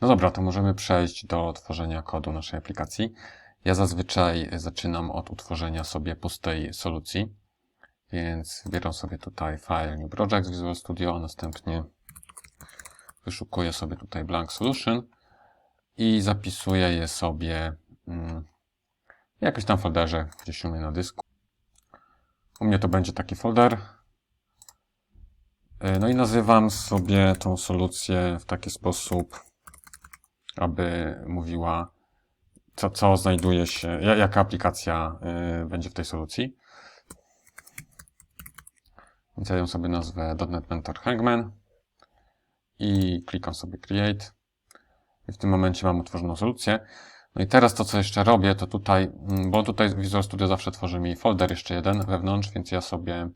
No dobra, to możemy przejść do tworzenia kodu naszej aplikacji. Ja zazwyczaj zaczynam od utworzenia sobie pustej solucji, więc wybieram sobie tutaj File New Project z Visual Studio, a następnie wyszukuję sobie tutaj Blank Solution i zapisuję je sobie mm, w jakimś tam folderze gdzieś u mnie na dysku. U mnie to będzie taki folder. Y, No i nazywam sobie tą solucję w taki sposób, aby mówiła, co, co znajduje się, ja- jaka aplikacja y, będzie w tej solucji. Więc ja ją sobie nazwę .NET Mentor Hangman i klikam sobie Create. I w tym momencie mam utworzoną solucję. No i teraz to, co jeszcze robię, to tutaj, mm, bo tutaj Visual Studio zawsze tworzy mi folder jeszcze jeden wewnątrz, więc ja sobie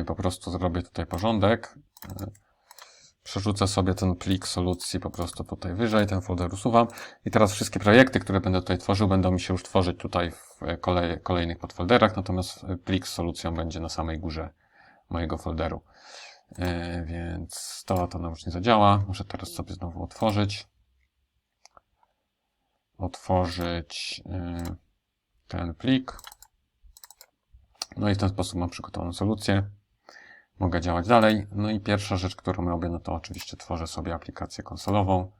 y, po prostu zrobię tutaj porządek. Przerzucę sobie ten plik solucji po prostu tutaj wyżej, ten folder usuwam. I teraz wszystkie projekty, które będę tutaj tworzył, będą mi się już tworzyć tutaj w kolej, kolejnych podfolderach, natomiast plik z solucją będzie na samej górze mojego folderu. Yy, więc to, to nam już nie zadziała. Muszę teraz sobie znowu otworzyć. Otworzyć yy, ten plik. No i w ten sposób mam przygotowaną solucję mogę działać dalej. No i pierwsza rzecz, którą robię, no to oczywiście tworzę sobie aplikację konsolową.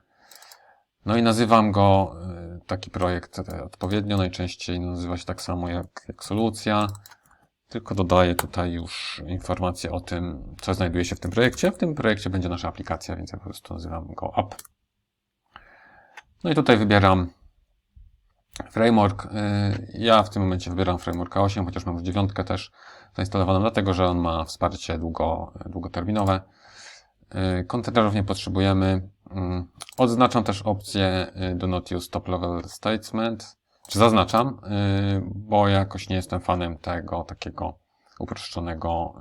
No i nazywam go, y, taki projekt y, odpowiednio, najczęściej nazywa się tak samo jak, jak solucja, tylko dodaję tutaj już informacje o tym, co znajduje się w tym projekcie. W tym projekcie będzie nasza aplikacja, więc ja po prostu nazywam go app. No i tutaj wybieram framework. Y, Ja w tym momencie wybieram frameworka 8, chociaż mam już dziewiątkę też zainstalowaną, dlatego że on ma wsparcie długo, długoterminowe. Y, Kontenerów nie potrzebujemy. Mm, Odznaczam też opcję y, Do Not Use Top Level Statement. Czy zaznaczam, bo jakoś nie jestem fanem tego takiego uproszczonego,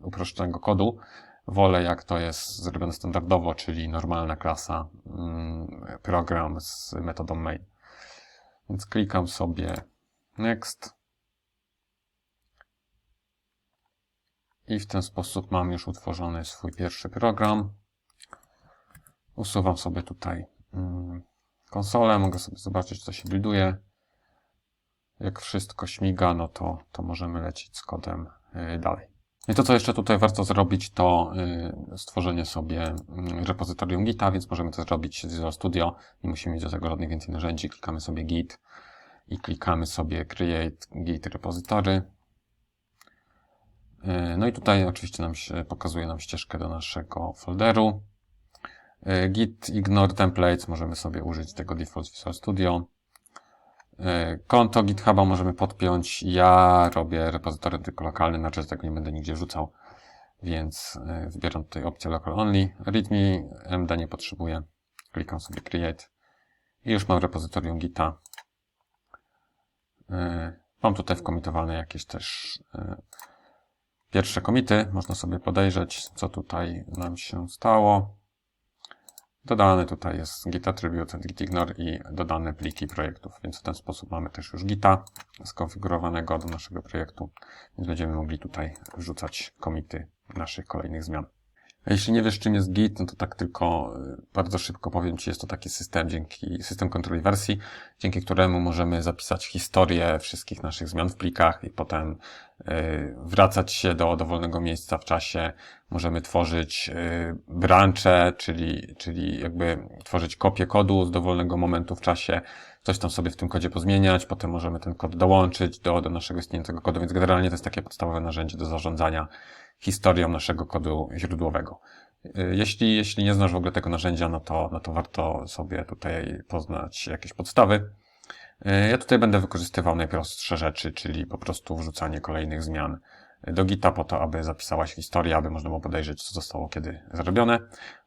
uproszczonego kodu. Wolę jak to jest zrobione standardowo, czyli normalna klasa, mm, program z metodą main. Więc klikam sobie Next. I w ten sposób mam już utworzony swój pierwszy program. Usuwam sobie tutaj mm, konsolę, mogę sobie zobaczyć, co się builduje. Jak wszystko śmiga, no to, to możemy lecieć z kodem y, dalej. I to, co jeszcze tutaj warto zrobić, to y, stworzenie sobie mm, repozytorium Gita, więc możemy to zrobić z Visual Studio. Nie musimy mieć do tego żadnych więcej narzędzi. Klikamy sobie Git i klikamy sobie Create Git Repository. Y, No i tutaj oczywiście nam się pokazuje nam ścieżkę do naszego folderu. Y, Git ignore templates możemy sobie użyć tego default Visual Studio. Y, Konto GitHuba możemy podpiąć. Ja robię repozytory tylko lokalny, znaczy tego nie będę nigdzie rzucał, więc wybieram tutaj opcję local only. README MD nie potrzebuję. Klikam sobie create i już mam repozytorium Gita. Y, Mam tutaj wkomitowane jakieś też pierwsze komity. Można sobie podejrzeć, co tutaj nam się stało. Dodane tutaj jest git attribute, git ignore i dodane pliki projektów, więc w ten sposób mamy też już gita skonfigurowanego do naszego projektu, więc będziemy mogli tutaj wrzucać komity naszych kolejnych zmian. A jeśli nie wiesz, czym jest Git, no to tak tylko y, bardzo szybko powiem Ci, jest to taki system, dzięki system kontroli wersji, dzięki któremu możemy zapisać historię wszystkich naszych zmian w plikach i potem y, wracać się do dowolnego miejsca w czasie. Możemy tworzyć y, brancze, czyli, czyli jakby tworzyć kopię kodu z dowolnego momentu w czasie, coś tam sobie w tym kodzie pozmieniać, potem możemy ten kod dołączyć do, do naszego istniejącego kodu, więc generalnie to jest takie podstawowe narzędzie do zarządzania historią naszego kodu źródłowego. Y, Jeśli, jeśli nie znasz w ogóle tego narzędzia, no to, no to warto sobie tutaj poznać jakieś podstawy. Y, Ja tutaj będę wykorzystywał najprostsze rzeczy, czyli po prostu wrzucanie kolejnych zmian do Gita po to, aby zapisała się historia, aby można było podejrzeć, co zostało kiedy zrobione.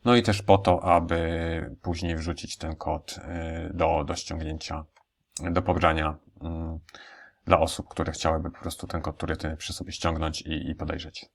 No i też po to, aby później wrzucić ten kod y, do, do ściągnięcia, do pobrania mm, dla osób, które chciałyby po prostu ten kod, który przy sobie ściągnąć i, i podejrzeć.